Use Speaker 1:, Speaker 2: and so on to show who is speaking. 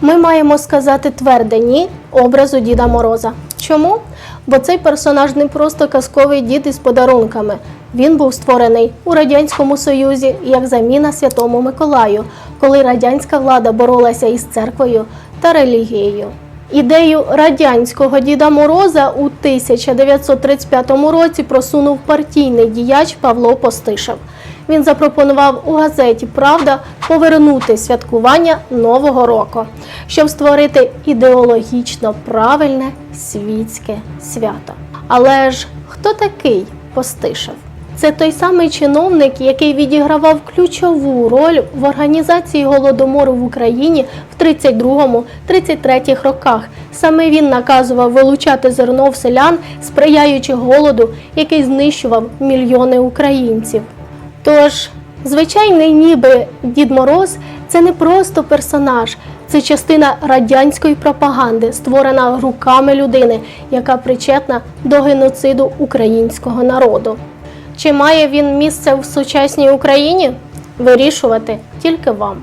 Speaker 1: Ми маємо сказати тверде ні образу Діда Мороза. Чому? Бо цей персонаж не просто казковий дід із подарунками. Він був створений у Радянському Союзі як заміна Святому Миколаю, коли радянська влада боролася із церквою та релігією. Ідею радянського Діда Мороза у 1935 році просунув партійний діяч Павло Постишев. Він запропонував у газеті Правда повернути святкування Нового року, щоб створити ідеологічно правильне світське свято. Але ж хто такий Постишев? Це той самий чиновник, який відігравав ключову роль в організації голодомору в Україні в 32-33 роках. Саме він наказував вилучати зерно в селян, сприяючи голоду, який знищував мільйони українців. Тож, звичайний ніби Дід Мороз це не просто персонаж, це частина радянської пропаганди, створена руками людини, яка причетна до геноциду українського народу. Чи має він місце в сучасній Україні? Вирішувати тільки вам.